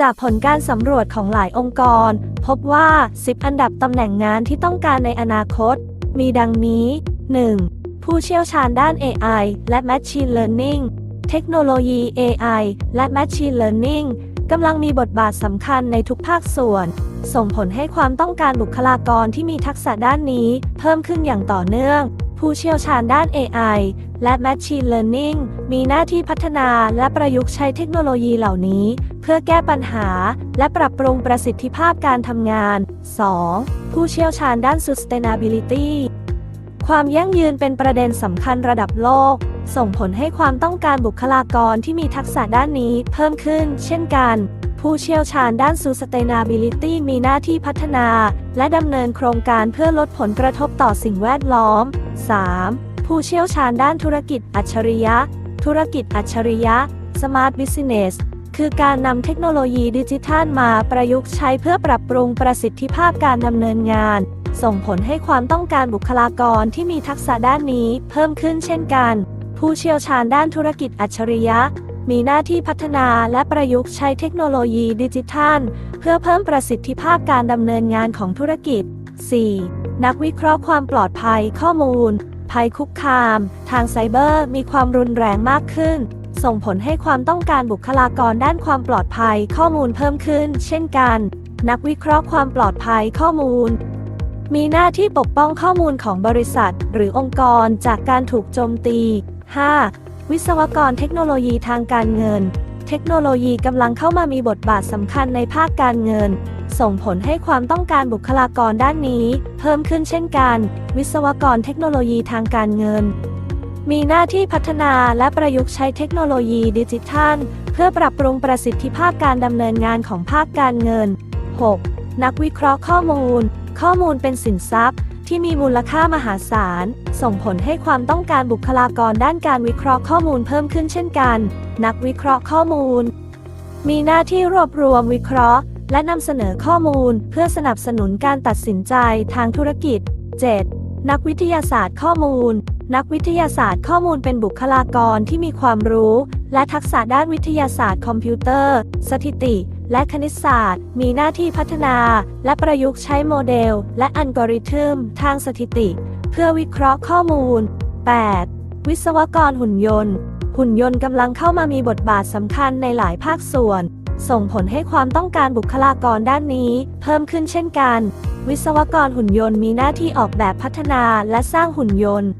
จากผลการสำรวจของหลายองค์กร พบว่า 10 อันดับตำแหน่งงานที่ต้องการในอนาคต มีดังนี้ 1. ผู้เชี่ยวชาญด้าน AI และ Machine Learning เทคโนโลยี AI และ Machine Learning กำลังมีบทบาทสำคัญในทุกภาคส่วน ส่งผลให้ความต้องการบุคลากรที่มีทักษะด้านนี้ เพิ่มขึ้นอย่างต่อเนื่อง ผู้เชี่ยวชาญด้าน AI และ Machine Learning มีหน้าที่พัฒนาและประยุกต์ใช้เทคโนโลยีเหล่านี้ เพื่อแก้ปัญหา และปรับปรุงประสิทธิภาพการทำงาน 2. ผู้เชี่ยวชาญด้าน Sustainability ความยั่งยืนเป็นประเด็นสำคัญระดับโลก ส่งผลให้ความต้องการบุคลากรที่มีทักษะด้านนี้เพิ่มขึ้น เช่นกัน ผู้เชี่ยวชาญด้าน Sustainability มีหน้าที่พัฒนา และดำเนินโครงการเพื่อลดผลกระทบต่อสิ่งแวดล้อม 3. ผู้เชี่ยวชาญด้านธุรกิจอัจฉริยะ ธุรกิจอัจฉริยะ Smart Business คือการนำเทคโนโลยีดิจิทัลมาประยุกต์ใช้เพื่อปรับปรุงประสิทธิภาพการดำเนินงาน ส่งผลให้ความต้องการบุคลากรที่มีทักษะด้านนี้เพิ่มขึ้นเช่นกัน ผู้เชี่ยวชาญด้านธุรกิจอัจฉริยะ มีหน้าที่พัฒนาและประยุกต์ใช้เทคโนโลยีดิจิทัล เพื่อเพิ่มประสิทธิภาพการดำเนินงานของธุรกิจ 4. นักวิเคราะห์ความปลอดภัยข้อมูล ภัยคุกคาม ทางไซเบอร์มีความรุนแรงมากขึ้น ส่งผลให้ความต้องการบุคลากรด้านความปลอดภัยข้อมูลเพิ่มขึ้น เช่นกัน นักวิเคราะห์ความปลอดภัยข้อมูล มีหน้าที่ปกป้องข้อมูลของบริษัท หรือองค์กรจากการถูกโจมตี 5. วิศวกรเทคโนโลยีทางการเงิน เทคโนโลยีกำลังเข้ามามีบทบาทสำคัญในภาคการเงิน ส่งผลให้ความต้องการบุคลากรด้านนี้ เพิ่มขึ้นเช่นกัน วิศวกรเทคโนโลยีทางการเงิน มีหน้าที่พัฒนาและประยุกต์ใช้เทคโนโลยีดิจิทัล เพื่อปรับปรุงประสิทธิภาพการดำเนินงานของภาคการเงิน 6. นักวิเคราะห์ข้อมูล ข้อมูลเป็นสินทรัพย์ ที่มีมูลค่ามหาศาล ส่งผลให้ความต้องการบุคลากรด้านการวิเคราะห์ข้อมูลเพิ่มขึ้นเช่นกัน นักวิเคราะห์ข้อมูล มีหน้าที่รวบรวมวิเคราะห์ และนำเสนอข้อมูล เพื่อสนับสนุนการตัดสินใจทางธุรกิจ 7. นักวิทยาศาสตร์ข้อมูล นักวิทยาศาสตร์ข้อมูลเป็นบุคลากรที่มีความรู้ และทักษะด้านวิทยาศาสตร์คอมพิวเตอร์ สถิติ และคณิตศาสตร์ มีหน้าที่พัฒนา และประยุกต์ใช้โมเดล และอัลกอริทึมทางสถิติ เพื่อวิเคราะห์ข้อมูล 8. วิศวกรหุ่นยนต์ หุ่นยนต์กำลังเข้ามามีบทบาทสำคัญในหลายภาคส่วน ส่งผลให้ความต้องการบุคลากรด้านนี้ เพิ่มขึ้นเช่นกัน วิศวกรหุ่นยนต์มีหน้าที่ออกแบบพัฒนาและสร้างหุ่นยนต์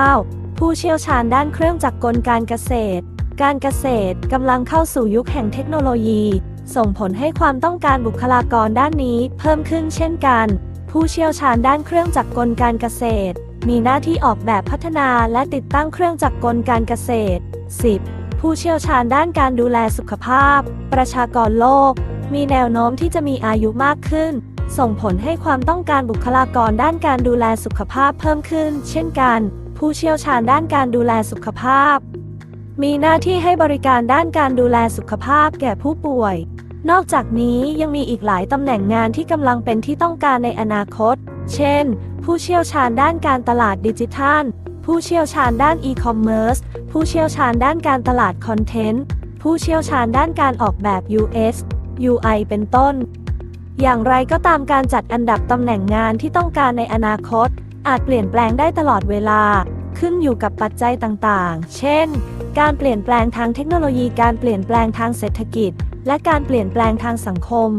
9. ผู้เชี่ยวชาญด้านเครื่องจักรกลการเกษตร การเกษตรกำลังเข้าสู่ยุคแห่งเทคโนโลยี ส่งผลให้ความต้องการบุคลากรด้านนี้เพิ่มขึ้นเช่นกัน ผู้เชี่ยวชาญด้านเครื่องจักรกลการเกษตร มีหน้าที่ออกแบบพัฒนาและติดตั้งเครื่องจักรกลการเกษตร 10. ผู้เชี่ยวชาญด้านการดูแลสุขภาพ ประชากรโลก มีแนวโน้มที่จะมีอายุมากขึ้น ส่งผลให้ความต้องการบุคลากรด้านการดูแลสุขภาพเพิ่มขึ้น เช่นกัน ผู้เชี่ยวชาญด้านการดูแลสุขภาพมีหน้าที่ให้บริการด้านการดูแลสุขภาพแก่ผู้ป่วย นอกจากนี้ยังมีอีกหลายตำแหน่งงานที่กำลังเป็นที่ต้องการในอนาคต เช่น ผู้เชี่ยวชาญด้านการตลาดดิจิทัล ผู้เชี่ยวชาญด้านอีคอมเมิร์ซ ผู้เชี่ยวชาญด้านการตลาดคอนเทนต์ ผู้เชี่ยวชาญด้านการออกแบบ US UI เป็นต้น อย่างไรก็ตามการจัดอันดับตำแหน่งงานที่ต้องการในอนาคต อาจเปลี่ยนแปลงได้ตลอดเวลา ขึ้นอยู่กับปัจจัยต่างๆ เช่น การเปลี่ยนแปลงทางเทคโนโลยี การเปลี่ยนแปลงทางเศรษฐกิจ และการเปลี่ยนแปลงทางสังคม